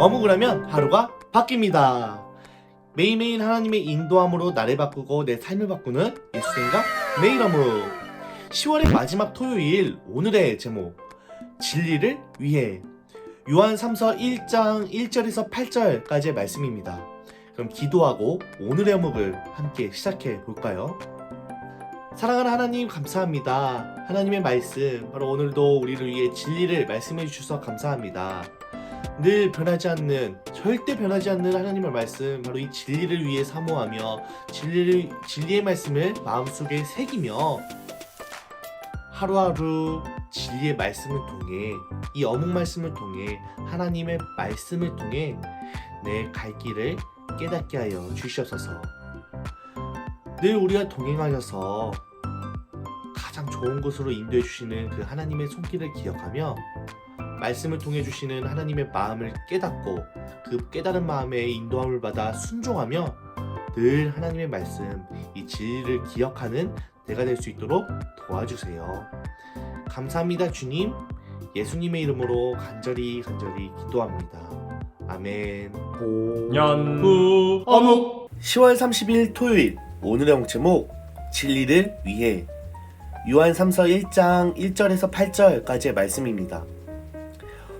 어묵을 하면 하루가 바뀝니다. 매일매일 하나님의 인도함으로 나를 바꾸고 내 삶을 바꾸는 예수 생각 매일 어묵. 10월의 마지막 토요일 오늘의 제목 진리를 위해 요한 3서 1장 1절에서 8절까지의 말씀입니다. 그럼 기도하고 오늘의 어묵을 함께 시작해 볼까요? 사랑하는 하나님 감사합니다. 하나님의 말씀 바로 오늘도 우리를 위해 진리를 말씀해 주셔서 감사합니다. 늘 변하지 않는 절대 변하지 않는 하나님의 말씀 바로 이 진리를 위해 사모하며 진리를 진리의 말씀을 마음속에 새기며 하루하루 진리의 말씀을 통해 이 어묵 말씀을 통해 하나님의 말씀을 통해 내 갈 길을 깨닫게 하여 주시옵소서. 늘 우리가 동행하셔서 가장 좋은 곳으로 인도해 주시는 그 하나님의 손길을 기억하며 말씀을 통해 주시는 하나님의 마음을 깨닫고 그 깨달은 마음의 인도함을 받아 순종하며 늘 하나님의 말씀, 이 진리를 기억하는 내가 될 수 있도록 도와주세요. 감사합니다, 주님. 예수님의 이름으로 간절히 간절히 기도합니다. 아멘. 연구 어묵 10월 30일 토요일 오늘의 홍제목 진리를 위해 요한 3서 1장 1절에서 8절까지의 말씀입니다.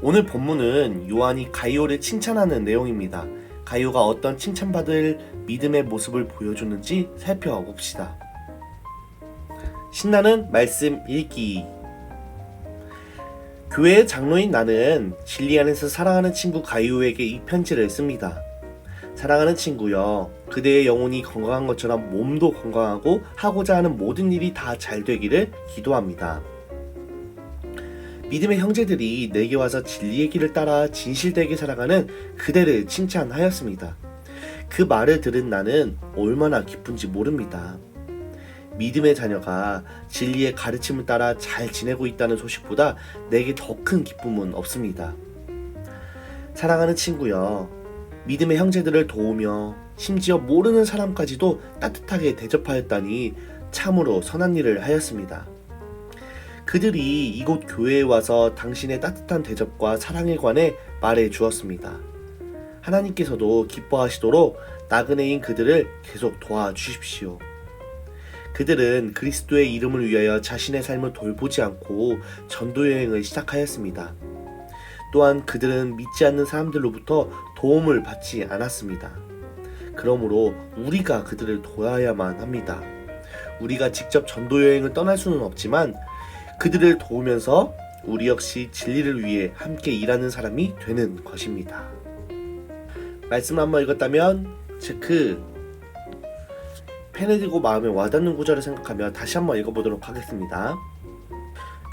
오늘 본문은 요한이 가이오를 칭찬하는 내용입니다. 가이오가 어떤 칭찬받을 믿음의 모습을 보여줬는지 살펴봅시다. 신나는 말씀 읽기 교회의 장로인 나는 진리 안에서 사랑하는 친구 가이오에게 이 편지를 씁니다. 사랑하는 친구여, 그대의 영혼이 건강한 것처럼 몸도 건강하고 하고자 하는 모든 일이 다 잘 되기를 기도합니다. 믿음의 형제들이 내게 와서 진리의 길을 따라 진실되게 살아가는 그대를 칭찬하였습니다. 그 말을 들은 나는 얼마나 기쁜지 모릅니다. 믿음의 자녀가 진리의 가르침을 따라 잘 지내고 있다는 소식보다 내게 더 큰 기쁨은 없습니다. 사랑하는 친구여, 믿음의 형제들을 도우며 심지어 모르는 사람까지도 따뜻하게 대접하였다니 참으로 선한 일을 하였습니다. 그들이 이곳 교회에 와서 당신의 따뜻한 대접과 사랑에 관해 말해 주었습니다. 하나님께서도 기뻐하시도록 나그네인 그들을 계속 도와주십시오. 그들은 그리스도의 이름을 위하여 자신의 삶을 돌보지 않고 전도 여행을 시작하였습니다. 또한 그들은 믿지 않는 사람들로부터 도움을 받지 않았습니다. 그러므로 우리가 그들을 도와야만 합니다. 우리가 직접 전도 여행을 떠날 수는 없지만 그들을 도우면서 우리 역시 진리를 위해 함께 일하는 사람이 되는 것입니다. 말씀 한번 읽었다면 펜을 들고 마음에 와닿는 구절을 생각하며 다시 한번 읽어보도록 하겠습니다.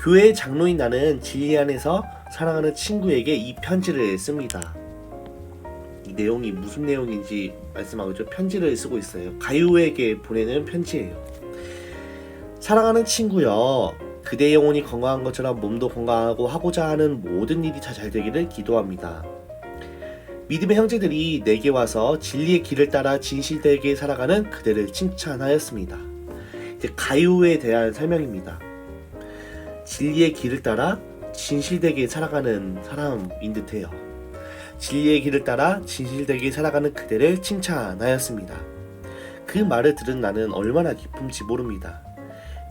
교회의 장로인 나는 진리 안에서 사랑하는 친구에게 이 편지를 씁니다. 이 내용이 무슨 내용인지 말씀하고죠. 편지를 쓰고 있어요. 가유에게 보내는 편지예요. 사랑하는 친구여, 그대의 영혼이 건강한 것처럼 몸도 건강하고 하고자 하는 모든 일이 다 잘 되기를 기도합니다. 믿음의 형제들이 내게 와서 진리의 길을 따라 진실되게 살아가는 그대를 칭찬하였습니다. 이제 가유에 대한 설명입니다. 진리의 길을 따라 진실되게 살아가는 사람인 듯해요. 진리의 길을 따라 진실되게 살아가는 그대를 칭찬하였습니다. 그 말을 들은 나는 얼마나 기쁜지 모릅니다.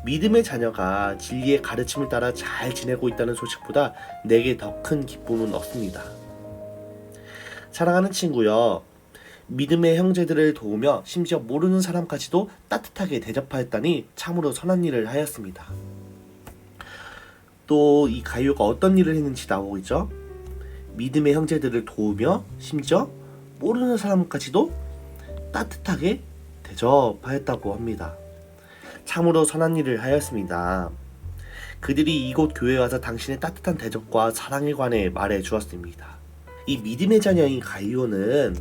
믿음의 자녀가 진리의 가르침을 따라 잘 지내고 있다는 소식보다 내게 더 큰 기쁨은 없습니다. 사랑하는 친구여, 믿음의 형제들을 도우며 심지어 모르는 사람까지도 따뜻하게 대접하였다니 참으로 선한 일을 하였습니다. 또 이 가요가 어떤 일을 했는지 나오고 있죠. 믿음의 형제들을 도우며 심지어 모르는 사람까지도 따뜻하게 대접하였다고 합니다. 참으로 선한 일을 하였습니다. 그들이 이곳 교회에 와서 당신의 따뜻한 대접과 사랑에 관해 말해 주었습니다. 이 믿음의 자녀인 가이오는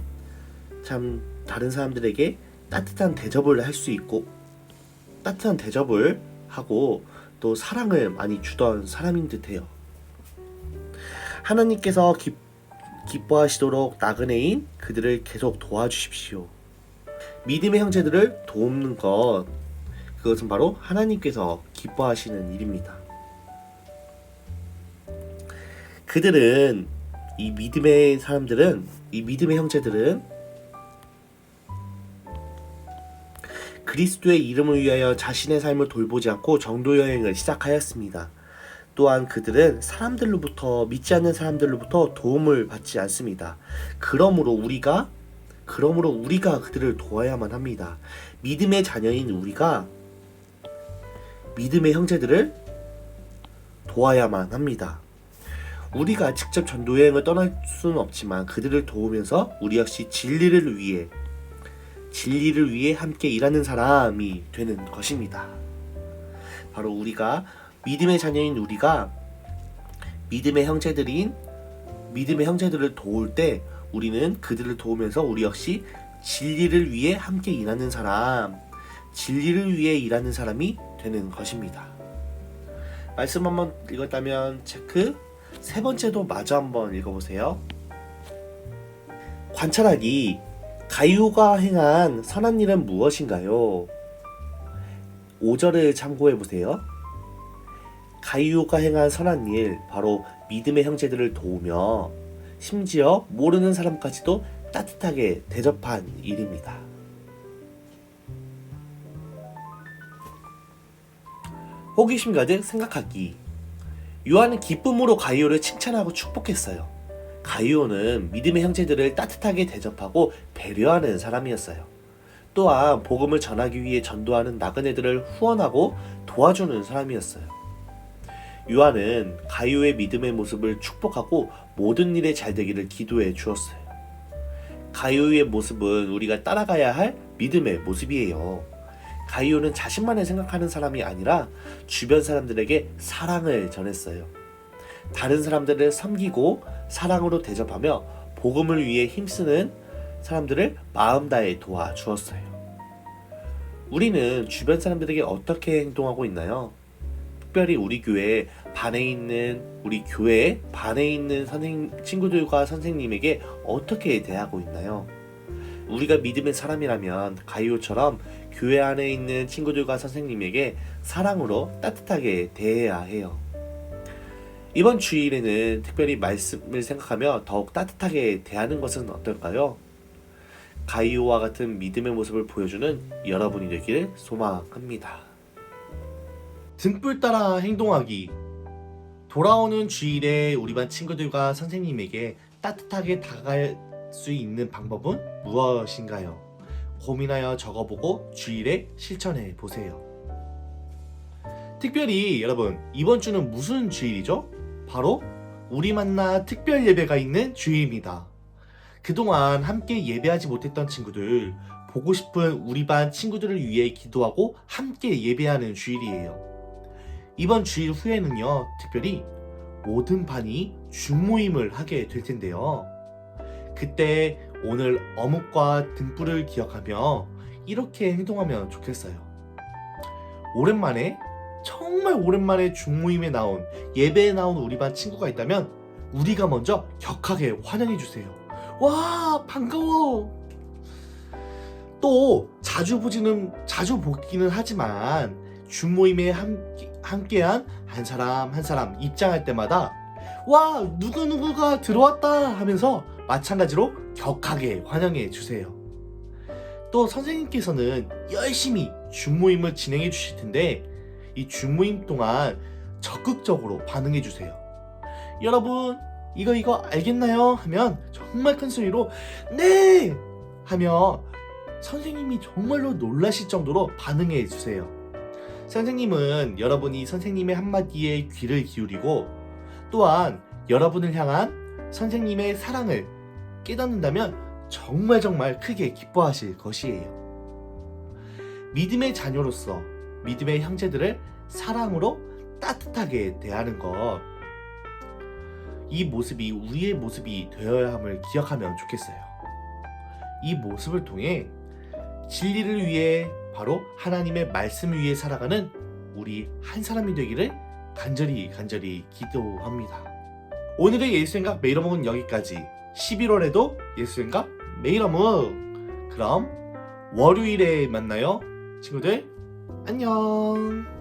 참 다른 사람들에게 따뜻한 대접을 할 수 있고 따뜻한 대접을 하고 또 사랑을 많이 주던 사람인 듯해요. 하나님께서 기, 기뻐하시도록 나그네인 그들을 계속 도와주십시오. 믿음의 형제들을 돕는 것, 그것은 바로 하나님께서 기뻐하시는 일입니다. 그들은 이 믿음의 사람들은 이 믿음의 형제들은 그리스도의 이름을 위하여 자신의 삶을 돌보지 않고 정도 여행을 시작하였습니다. 또한 그들은 사람들로부터 믿지 않는 사람들로부터 도움을 받지 않습니다. 그러므로 우리가 그러므로 우리가 그들을 도와야만 합니다. 믿음의 자녀인 우리가 믿음의 형제들을 도와야만 합니다. 우리가 직접 전도 여행을 떠날 수는 없지만 그들을 도우면서 우리 역시 진리를 위해 진리를 위해 함께 일하는 사람이 되는 것입니다. 바로 우리가 믿음의 자녀인 우리가 믿음의 형제들인 믿음의 형제들을 도울 때 우리는 그들을 도우면서 우리 역시 진리를 위해 함께 일하는 사람, 진리를 위해 일하는 사람이 되는 것입니다. 말씀 한번 읽었다면 체크. 세 번째도 마저 한번 읽어보세요. 관찰하기. 가이오가 행한 선한 일은 무엇인가요? 5절을 참고해 보세요. 가이오가 행한 선한 일, 바로 믿음의 형제들을 도우며 심지어 모르는 사람까지도 따뜻하게 대접한 일입니다. 호기심 가득 생각하기. 요한은 기쁨으로 가이오를 칭찬하고 축복했어요. 가이오는 믿음의 형제들을 따뜻하게 대접하고 배려하는 사람이었어요. 또한 복음을 전하기 위해 전도하는 나그네들을 후원하고 도와주는 사람이었어요. 요한은 가이오의 믿음의 모습을 축복하고 모든 일에 잘 되기를 기도해 주었어요. 가이오의 모습은 우리가 따라가야 할 믿음의 모습이에요. 가이오는 자신만을 생각하는 사람이 아니라 주변 사람들에게 사랑을 전했어요. 다른 사람들을 섬기고 사랑으로 대접하며 복음을 위해 힘쓰는 사람들을 마음 다해 도와주었어요. 우리는 주변 사람들에게 어떻게 행동하고 있나요? 특별히 우리 교회 반에 있는 우리 교회 반에 있는 선생 친구들과 선생님에게 어떻게 대하고 있나요? 우리가 믿음의 사람이라면 가이오처럼 교회 안에 있는 친구들과 선생님에게 사랑으로 따뜻하게 대해야 해요. 이번 주일에는 특별히 말씀을 생각하며 더욱 따뜻하게 대하는 것은 어떨까요? 가이오와 같은 믿음의 모습을 보여주는 여러분이 되기를 소망합니다. 등불 따라 행동하기. 돌아오는 주일에 우리 반 친구들과 선생님에게 따뜻하게 다가갈 수 있는 방법은 무엇인가요? 고민하여 적어보고 주일에 실천해 보세요. 특별히 여러분, 이번 주는 무슨 주일이죠? 바로 우리 만나 특별 예배가 있는 주일입니다. 그동안 함께 예배하지 못했던 친구들, 보고 싶은 우리 반 친구들을 위해 기도하고 함께 예배하는 주일이에요. 이번 주일 후에는요, 특별히 모든 반이 줌모임을 하게 될 텐데요. 그때 오늘 어묵과 등불을 기억하며 이렇게 행동하면 좋겠어요. 오랜만에 정말 오랜만에 중모임에 나온 예배에 나온 우리 반 친구가 있다면 우리가 먼저 격하게 환영해 주세요. 와 반가워. 또 자주 보지는 자주 보기는 하지만 중모임에 함께, 함께한 한 사람 한 사람 입장할 때마다 와 누구 누구가 들어왔다 하면서 마찬가지로 격하게 환영해 주세요. 또 선생님께서는 열심히 중모임을 진행해 주실 텐데 이 중모임 동안 적극적으로 반응해 주세요. 여러분 이거 이거 알겠나요? 하면 정말 큰 소리로 네 하며 선생님이 정말로 놀라실 정도로 반응해 주세요. 선생님은 여러분이 선생님의 한마디에 귀를 기울이고 또한 여러분을 향한 선생님의 사랑을 깨닫는다면 정말 정말 크게 기뻐하실 것이에요. 믿음의 자녀로서 믿음의 형제들을 사랑으로 따뜻하게 대하는 것. 이 모습이 우리의 모습이 되어야 함을 기억하면 좋겠어요. 이 모습을 통해 진리를 위해 바로 하나님의 말씀을 위해 살아가는 우리 한 사람이 되기를 간절히 간절히 기도합니다. 오늘의 예수생각 메이러목은 여기까지. 11월에도 예수생각 메이러목. 그럼 월요일에 만나요. 친구들 안녕.